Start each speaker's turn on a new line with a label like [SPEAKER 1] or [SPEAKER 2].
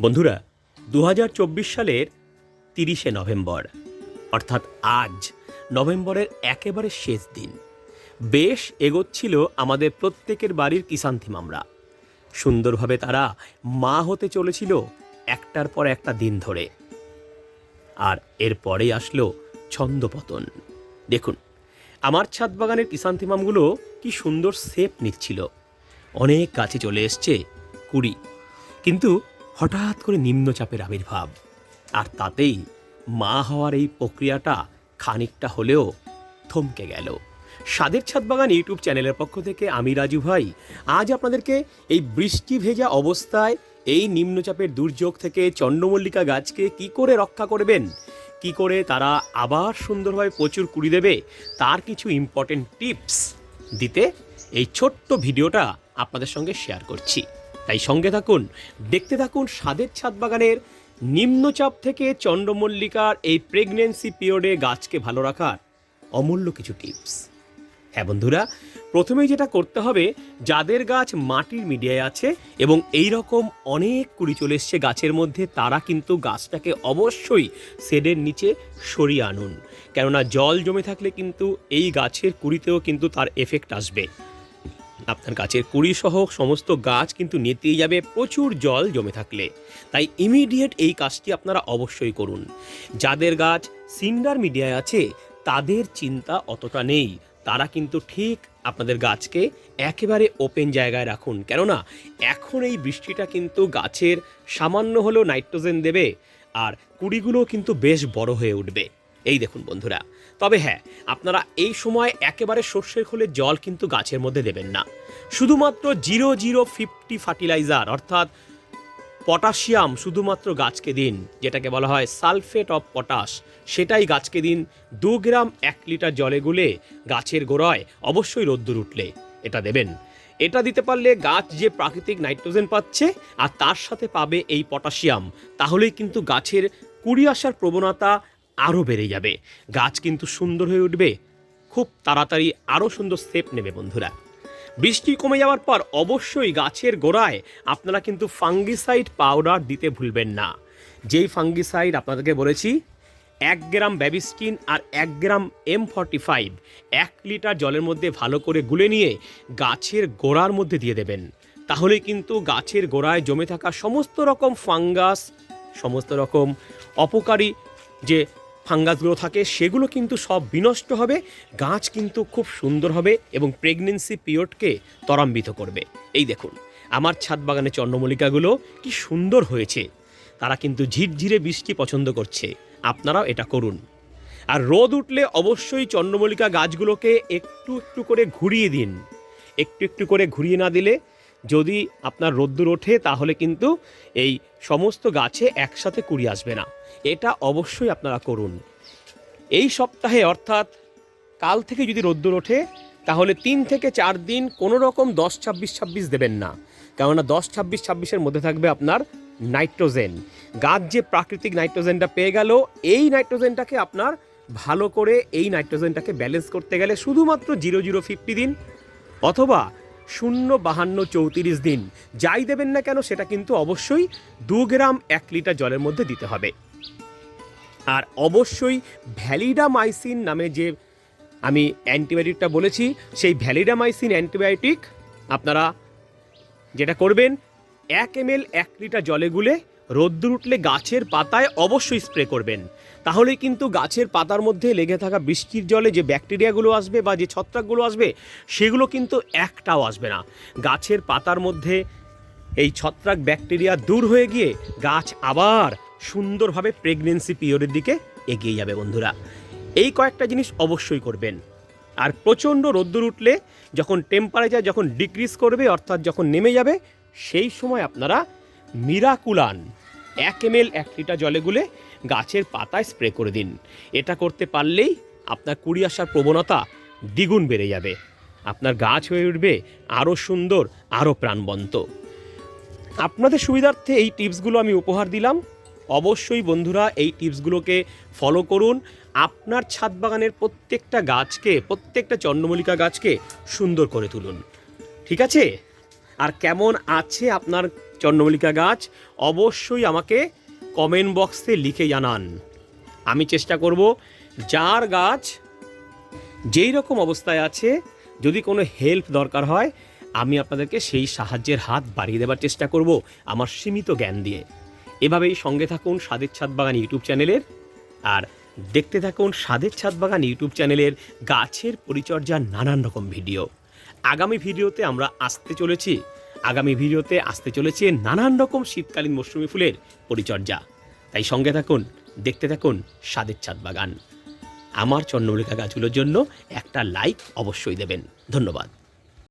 [SPEAKER 1] বন্ধুরা দু হাজার চব্বিশ সালের তিরিশে নভেম্বর, অর্থাৎ আজ নভেম্বরের একেবারে শেষ দিন। বেশ এগোচ্ছিল আমাদের প্রত্যেকের বাড়ির কিষান্থিম আমরা। সুন্দরভাবে তারা মা হতে চলেছিল একটার পর একটা দিন ধরে। আর এরপরে আসলো ছন্দপতন। দেখুন, আমার ছাদ বাগানের কিষান্থিমামগুলো কি সুন্দর সেপ নিচ্ছিল। অনেক কাছে চলে এসছে কুড়ি। কিন্তু হঠাৎ করে নিম্নচাপের আবির্ভাব। আর তাতেই মা হওয়ার এই প্রক্রিয়াটা খানিকটা হলেও থমকে গেল। স্বাদের ছাদ বাগান ইউটিউব চ্যানেলের পক্ষ থেকে আমি রাজু ভাই। আজ আপনাদেরকে এই বৃষ্টি ভেজা অবস্থায় এই নিম্নচাপের দুর্যোগ থেকে চন্দ্রমল্লিকা গাছকে কি করে রক্ষা করবেন, কি করে তারা আবার সুন্দরভাবে প্রচুর কুড়ি দেবে, তার কিছু ইম্পর্টেন্ট টিপস দিতে এই ছোট্ট ভিডিওটা আপনাদের সঙ্গে শেয়ার করছি। তাই সঙ্গে থাকুন, দেখতে থাকুন স্বাদের ছাদ বাগানের নিম্নচাপ থেকে চন্দ্রমল্লিকার এই প্রেগনেন্সি পিরিয়ডে গাছকে ভালো রাখার অমূল্য কিছু টিপস হ্যাঁ বন্ধুরা, প্রথমেই যেটা করতে হবে, যাদের গাছ মাটির মিডিয়ায় আছে এবং এই রকম অনেক কুড়ি চলে এসছে গাছের মধ্যে, তারা কিন্তু গাছটাকে অবশ্যই শেডের নিচে সরিয়ে আনুন। কেননা জল জমে থাকলে কিন্তু এই গাছের কুড়িতেও কিন্তু তার এফেক্ট আসবে। আপনার গাছের কুড়ি সহ সমস্ত গাছ কিন্তু নেতিয়ে যাবে প্রচুর জল জমে থাকলে। তাই ইমিডিয়েট এই কাজটি আপনারা অবশ্যই করুন। যাদের গাছ সিন্ডার মিডিয়ায় আছে, তাদের চিন্তা অতটা নেই। তারা কিন্তু ঠিক আপনাদের গাছকে একেবারে ওপেন জায়গায় রাখুন। কেননা, এখন এই বৃষ্টিটা কিন্তু গাছের সামান্য হলেও নাইট্রোজেন দেবে আর কুড়িগুলো কিন্তু বেশ বড় হয়ে উঠবে। এই দেখুন বন্ধুরা। তবে হ্যাঁ আপনারা এই সময় একেবারে সর্ষের খোলে জল কিন্তু গাছের মধ্যে দেবেন না। শুধুমাত্র জিরো জিরো ফিফটি ফার্টিলাইজার অর্থাৎ পটাশিয়াম শুধুমাত্র গাছকে দিন, যেটাকে বলা হয় সালফেট অফ পটাশ। সেটাই গাছকে দিন, দু গ্রাম এক লিটার জলে গুলে গাছের গোড়ায় অবশ্যই রোদ্দুর উঠলে এটা দেবেন। এটা দিতে পারলে গাছ যে প্রাকৃতিক নাইট্রোজেন পাচ্ছে আর তার সাথে পাবে এই পটাশিয়াম। তাহলেই কিন্তু গাছের কুড়ি আসার প্রবণতা আরও বেড়ে যাবে। গাছ কিন্তু সুন্দর হয়ে উঠবে। খুব তাড়াতাড়ি আরও সুন্দর স্টেপ নেবে বন্ধুরা। বৃষ্টি কমে যাওয়ার পর অবশ্যই গাছের গোড়ায় আপনারা কিন্তু ফাঙ্গিসাইড পাউডার দিতে ভুলবেন না। যেই ফাঙ্গিসাইড আপনাদেরকে বলেছি, এক গ্রাম ব্যাবিস্টিন আর এক গ্রাম এম ফর্টি ফাইভ, এক লিটার জলের মধ্যে ভালো করে গুলে নিয়ে গাছের গোড়ার মধ্যে দিয়ে দেবেন। তাহলে কিন্তু গাছের গোড়ায় জমে থাকা সমস্ত রকম ফাঙ্গাস, সমস্ত রকম অপকারী যে ফাঙ্গাসগুলো থাকে, সেগুলো কিন্তু সব বিনষ্ট হবে, গাছ কিন্তু খুব সুন্দর হবে এবং প্রেগনেন্সি পিরিয়ডকে ত্বরান্বিত করবে। এই দেখুন, আমার ছাদ বাগানে চন্দ্রমল্লিকাগুলো কি সুন্দর হয়েছে। তারা কিন্তু ঝিরঝিরে বৃষ্টি পছন্দ করছে। আপনারাও এটা করুন। আর রোদ উঠলে অবশ্যই চন্দ্রমল্লিকা গাছগুলোকে একটু একটু করে ঘুরিয়ে দিন। একটু একটু করে ঘুরিয়ে না দিলে যদি আপনার রোদ্দুর ওঠে, তাহলে কিন্তু এই সমস্ত গাছে একসাথে কুড়ি আসবে না। এটা অবশ্যই আপনারা করুন। এই সপ্তাহে অর্থাৎ কাল থেকে যদি রোদ্দুর ওঠে, তাহলে তিন থেকে চার দিন কোনো রকম দশ, ছাব্বিশ ছাব্বিশ দেবেন না। কেননা দশ, ছাব্বিশ, ছাব্বিশের মধ্যে থাকবে আপনার নাইট্রোজেন। গাছ যে প্রাকৃতিক নাইট্রোজেনটা পেয়ে গেল, এই নাইট্রোজেনটাকে আপনার ভালো করে এই নাইট্রোজেনটাকে ব্যালেন্স করতে গেলে শুধুমাত্র জিরো জিরো, ফিফটি দিন অথবা শূন্য বাহান্ন চৌত্রিশ দিন। যাই দেবেন না কেন, সেটা কিন্তু অবশ্যই দু গ্রাম এক লিটার জলের মধ্যে দিতে হবে। আর অবশ্যই ভ্যালিডামাইসিন নামে যে আমি অ্যান্টিবায়োটিকটা বলেছি, সেই ভ্যালিডামাইসিন অ্যান্টিবায়োটিক আপনারা যেটা করবেন, এক এম এক লিটার জলে গুলে রোদ্দুর উঠলে গাছের পাতায় অবশ্যই স্প্রে করবেন। তাহলেই কিন্তু গাছের পাতার মধ্যে লেগে থাকা বৃষ্টির জলে যে ব্যাকটেরিয়াগুলো আসবে বা যে ছত্রাকগুলো আসবে, সেগুলো কিন্তু একটাও আসবে না। গাছের পাতার মধ্যে এই ছত্রাক ব্যাকটেরিয়া দূর হয়ে গিয়ে গাছ আবার সুন্দরভাবে প্রেগনেন্সি পিরিয়ডের দিকে এগিয়ে যাবে বন্ধুরা। এই কয়েকটা জিনিস অবশ্যই করবেন। আর প্রচণ্ড রোদ্দুর উঠলে যখন টেম্পারেচার যখন ডিক্রিজ করবে, অর্থাৎ যখন নেমে যাবে, সেই সময় আপনারা মিরাকুলান এক এম এক লিটার জলে গুলে গাছের পাতায় স্প্রে করে দিন। এটা করতে পারলেই আপনার কুড়ি আসার প্রবণতা দ্বিগুণ বেড়ে যাবে। আপনার গাছ হয়ে উঠবে আরও সুন্দর আরও প্রাণবন্ত। আপনাদের সুবিধার্থে এই টিপসগুলো আমি উপহার দিলাম। অবশ্যই বন্ধুরা এই টিপসগুলোকে ফলো করুন। আপনার ছাদ বাগানের প্রত্যেকটা গাছকে, প্রত্যেকটা চন্দ্রমল্লিকা গাছকে সুন্দর করে তুলুন। ঠিক আছে? আর কেমন আছে আপনার চন্দ্রমল্লিকা গাছ? অবশ্যই আমাকে কমেন্ট বক্সে লিখে জানান। আমি চেষ্টা করব যার গাছ যেই রকম অবস্থায় আছে, যদি কোনো হেল্প দরকার হয়, আমি আপনাদেরকে সেই সাহায্যের হাত বাড়িয়ে দেওয়ার চেষ্টা করব আমার সীমিত জ্ঞান দিয়ে। এভাবেই সঙ্গে থাকুন স্বাদের ছাদ বাগান ইউটিউব চ্যানেলের, আর দেখতে থাকুন স্বাদের ছাদ বাগান ইউটিউব চ্যানেলের গাছের পরিচর্যার নানান রকম ভিডিও। আগামী ভিডিওতে আমরা আসতে চলেছি আগামী ভিডিওতে আসতে চলেছে নানান রকম শীতকালীন মৌসুমি ফুলের পরিচর্যা। তাই সঙ্গে থাকুন, দেখতে থাকুন স্বাদের ছাদ বাগান। আমার চন্দ্রমল্লিকা গাছগুলোর জন্য একটা লাইক অবশ্যই দেবেন। ধন্যবাদ।